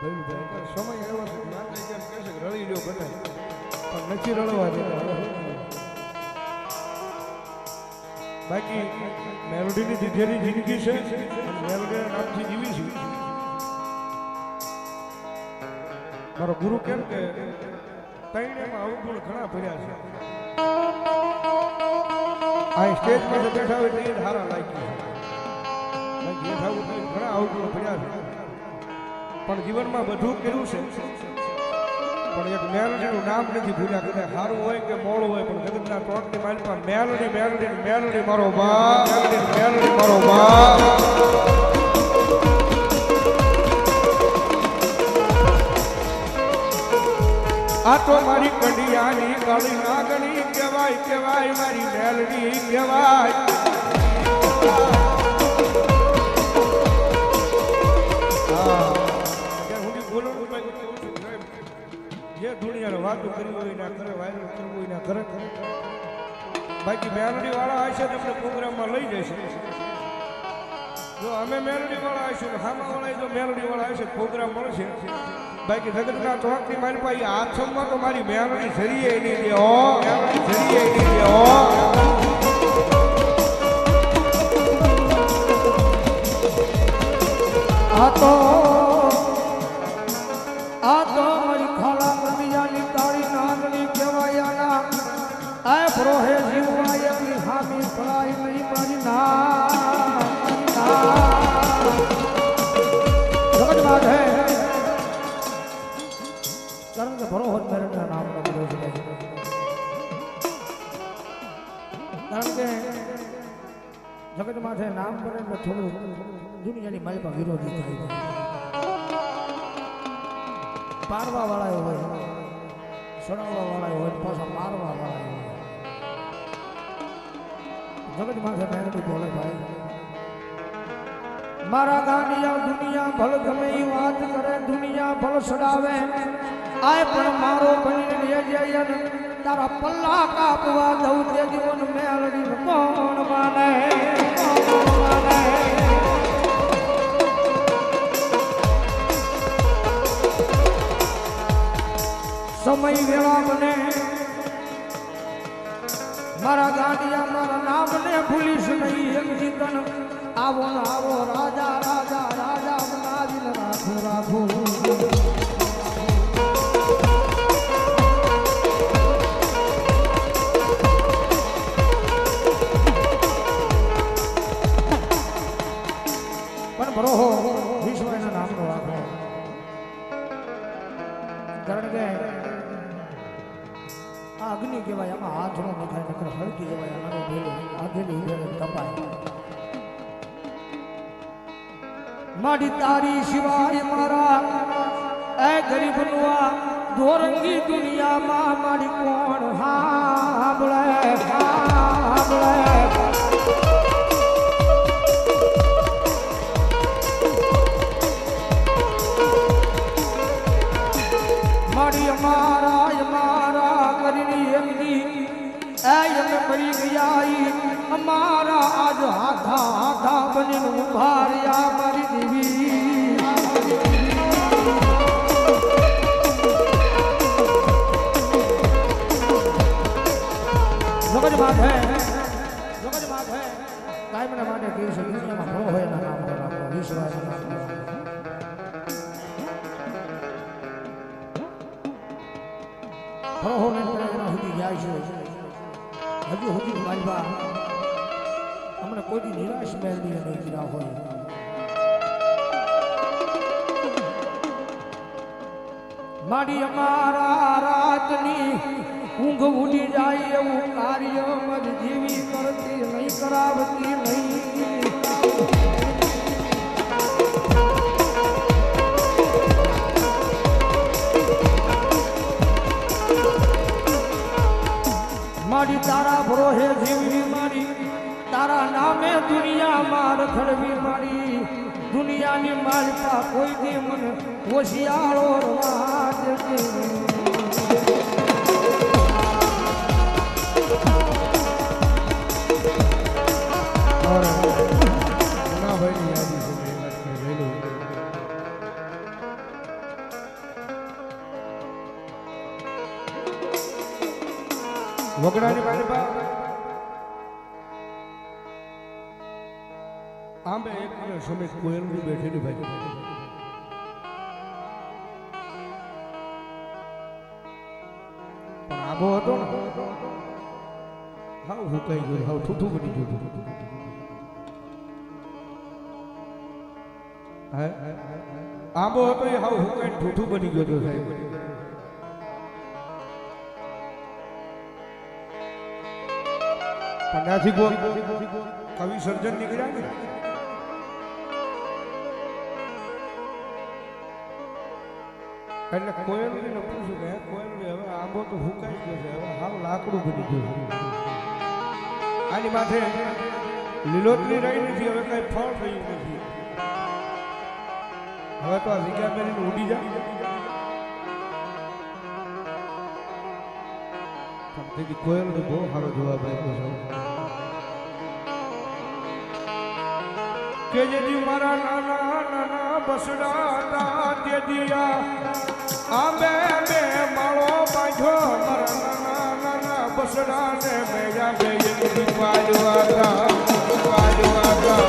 સમય એવો છે માતા જેમ કહે છે રળી બધાય પણ નથી રળવા દેતા? બાકી મેલોડીની દીધેલી જિંદગી છે મેલોડીના નામથી જીવી છું. મારો ગુરુ કેમ કે તૈણેમાં અવગુણ ઘણા ભર્યા છે. આ સ્ટેજ પર બેઠા હોય જ હારા લાગી છે. પણ જીવનમાં બધું કર્યું છે. પણ એક મેલડીનું નામ નથી ભૂલ્યા. કદાચ સારું હોય કે મોડું હોય, પણ જગતના ટોટની માલિકમાં મેલડી મેલડી મેલડી મારો બા મેલડી મેલડી મારો બા આ તો મારી કડિયાની કાળી નાગણી કહેવાય કહેવાય, મારી મેલડી કહેવાય. જે દુનિયાને વાતો કરી હોય ના કરે વાયરલ કરવું હોય ના કરે બાકી મેલડી વાળા હશે તો આપણે પ્રોગ્રામમાં લઈ જશે જો અમે મેલડી વાળા હશું હામા વાળા જો મેલડી વાળા હશે પ્રોગ્રામ મળશે. બાકી જગતના ચોકની મારી પાસે આશ્રમમાં તો મારી મેલડી જરીએ નહીં દે ઓ જરીએ નહીં દે ઓ આ માથે નામ કરે એટલે થોડું દુનિયાની માલિકા વિરોધી થાય છે. પારવા વાળા હોય સડાવવા વાળા હોય પાછા મારવા વાળા હોય. જગત માથે મહેનતી બોલે ભાઈ. મારા ગાંડિયા દુનિયા ભલ ગમે ઈ વાત કરે, દુનિયા ભલ સડાવે. આય પણ મારો બની લે જય તારા પલ્લા કાપવા દઉં તે જીવન મેળડી કોણ માને કોણ માને? સમય વેળા મને મારા ગાંડિયા મારા નામને ભૂલીશ નહીં. એક જીતન આવો આવો, રાજા રાજા રાજા, બનાવીને રાખું રાખું પણ બરોહો વિશ્વના નામનો રાખો કારણ કે આ અગ્નિ કહેવાય આમાં હાથ નો નખાય નકર હળકી જવાય આનો ભેલો આધેલી ઉભેલો તપાય માડી તારી સિવાય મારા એ ગરીબ નુઆ દોરંગી દુનિયામાં મારી કોણ હાંભળે હાંભળે કહ્યું છે દુનિયામાં ઘણો હોય એના નામ રાખો વિશ્વાસ રાખો હરો ને એના સુધી જાય છે હજુ સુધી મારી બા હમણાં કોઈ નિરાશ મેળવી નહીં કર્યા હોય માડી અમારા રાતની ઊંઘ ઉડી જાય એવું કાર્ય મજ જીવી કરતી નહીં કરાવતી નહીં તારા ભરોહે જીવવી મારી, તારા નામે દુનિયામાં રખડવી મારી. દુનિયાની માલપા કોઈ દી મને હોશિયાળો રવાજ વગડાની પાસે આંબે એક મિનિટ સમેત કોયલની બેઠેલી ભાઈ આબો હતો ને, હાવ હુકાઈ ગયું, હાવ ઠૂઠું બની ગયું આંબો હતો એ હાવ હુકાઈને ઠૂઠું બની ગયો સાહેબ. ત્યાંથી ગો. કવિ સર્જન નીકળ્યા ને? એટલે કોયલને પૂછ્યું કે કોયલ હવે આંબો તો હુકાઈ ગયો છે, હવે હાવ લાકડું બની ગયું આની માથે લીલોતરી રહી નથી, હવે કઈ ફળ થયું નથી. હવે તો આ જગ્યા મેળીને ઉડી જાય. પણ કોયલનો બહુ સારો જવાબ આપ્યો છે. કે જેથી મારા નાના નાના બસડા હતા, તે દિયા આંબે બે માળો બાંધ્યો. મારા નાના નાના બસડા ને મેજા બે જેથી વાજવા ગા વાજવા ગા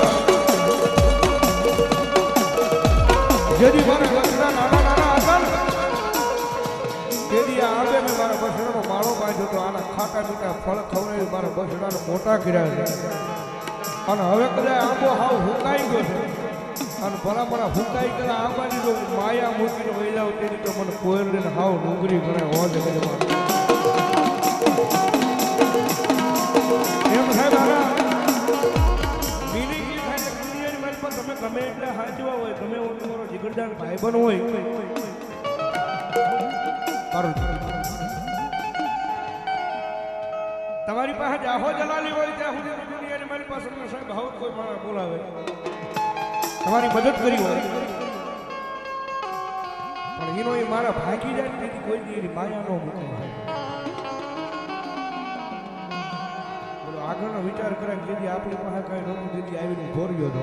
જેથી મારા નાના બસડાનો માળો તો આના ખાટા મીઠા ફળ ખવડાવી મારા બસડાને મોટા કર્યા છે. અને હવે કદાચ આંબો હાવ હુકાઈ ગયો છે. અને ભલા ભલા હુકાઈ ગયેલા આંબાની જો માયા મૂકીને વૈલાવ તેની તો મને કોયલ ને હાવ ડુંગળી ગણે હોજ એમ સાહેબ તમે ગમે એટલે હાચવા હોય એવો તમારો જીગરદાર ભાઈબંધ હોય. તમારી પાસે જાહો જલાલી હોય ત્યાં સુધી દુનિયાની મારી પાસે સાહેબ હાવ કોઈ માણસ બોલાવે. તમારી મદદ કરી હોય. પણ એનો એ મારા ભાગી જાય તેથી કોઈ દી માયા નો મૂકે બોલો, આગળનો વિચાર કરે જેથી આપણી પાસે કઈ નહોતું તેથી આવીને ધોર્યો હતો.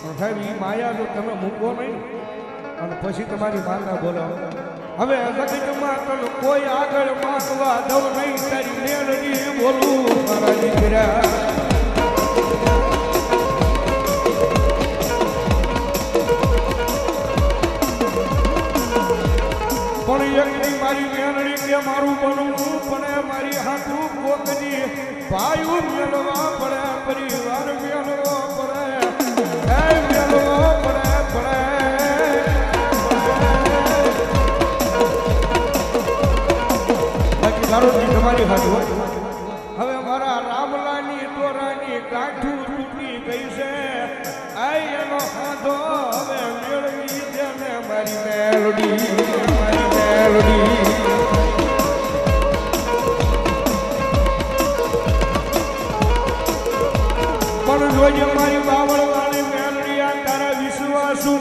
પણ સાહેબ એ માયા જો તમે મૂકો નહીં, અને પછી તમારી માતા બોલાવો. હવે જગતમાં તને કોઈ આગળ માંગવા દઉં નહીં, તારી મેળવી બોલું મારા દીકરા. મારું બનવું પડે મારી હાથું પોતની ભાઈ મેળવા પડે, પરિવાર મેળવો તમારી હાથ હવે મારા રામલાની દોરાની કાઠું તૂટી ગઈ છે. આઈ એનો હાથો હવે મેળવી છે ને મારી મેલડી મારી મેલડી. પણ જોજે મારી બાવળ વાળી મેલડી, આ તારા વિશ્વાસુ,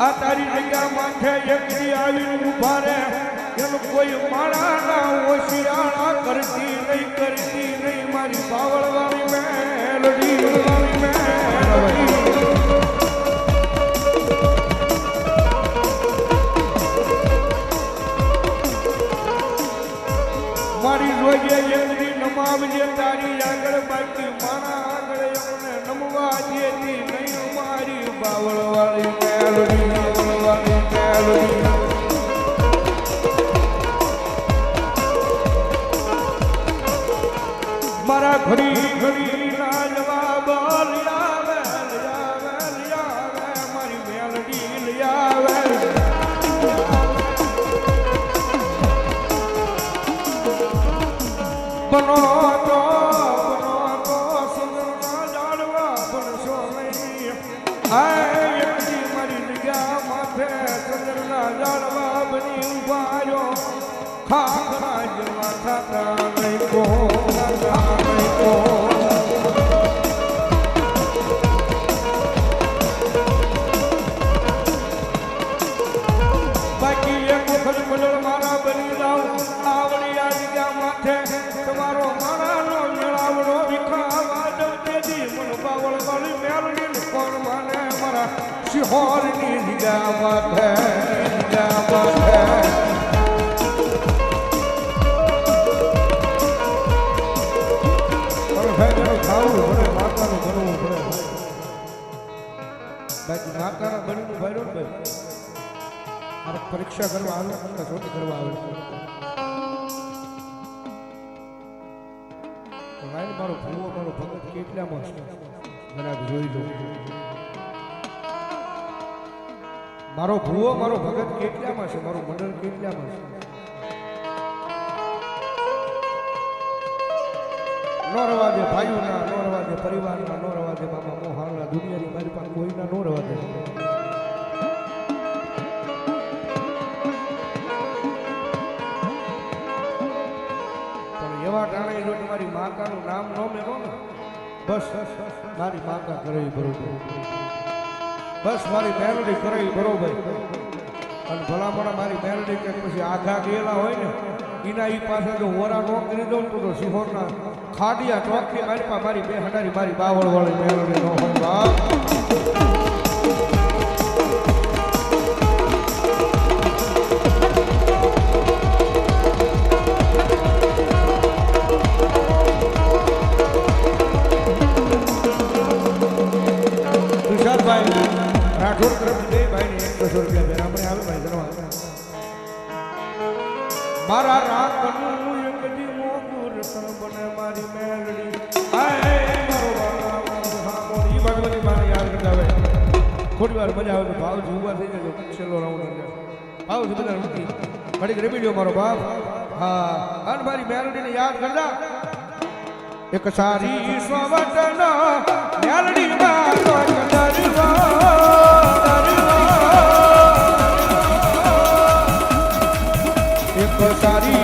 આ તારી જગ્યા માથે એકથી આવીને ઊભા રહે એનું કોઈ મારા ના ઓશિયાળા કરતી નહીં કરતી નહીં. મારી બાવળ વાળી મેલડી મેલડી. મારી જોજે એમની નમાવજે, તારી આગળ બાકી મારા આગળ એમને નમવા જેથી નહીં મારી બાવળ વાળી મેલડી બાવળ વાળી મેલડી. મારા ઘડી ઘડી રાજવા જવાબ લિયાવે લિયાવે લિયાવે બાકી માતાના બનવું ભાઈ ને ભાઈ મારે પરીક્ષા કરવા આવે કસોટી કરવા આવે પણ ભાઈ મારો ભૂવો, મારો ભગત કેટલામાં છે? જરાક જોઈ લો. મારો ભૂવો, મારો ભગત કેટલામાં છે? મારું મંડળ કેટલામાં છે? નો રવા દે, ભાઈઓના નો રવા દે પરિવારના નો રવા દે મામા મોહાલના દુનિયાની મારી પાસે કોઈના નો રવા દે. પણ એવા ટાણે જો તમારી માતાનું નામ ન મેળો ને બસ, મારી માતા કરે ઈ બરોબર. બસ, મારી મેલડી કરે બરોબર. અને ભલામણા મારી મેલડી કે પછી આઘા ગયેલા હોય ને એના એ પાસે જો હોરા નો કરી દઉં તો સિહોરના ખાડિયા ચોકની મારી મારી બે હટારી મારી બાવળ વાળી મેલડી નો હોય. બાપ થોડી વાર મજા આવે તો ભાવજી ઊભા થઈ જજો છેલ્લો રાઉન્ડ એટલે ભાવજી બધા મૂકી ઘડીક રમી લ્યો મારો બાપ હા, અને મારી મેલડીને યાદ કરતા એક સારી સ્વવટન મેલડી માં તો કદરવા એક સારી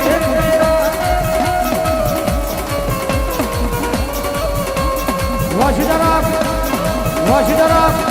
わしだら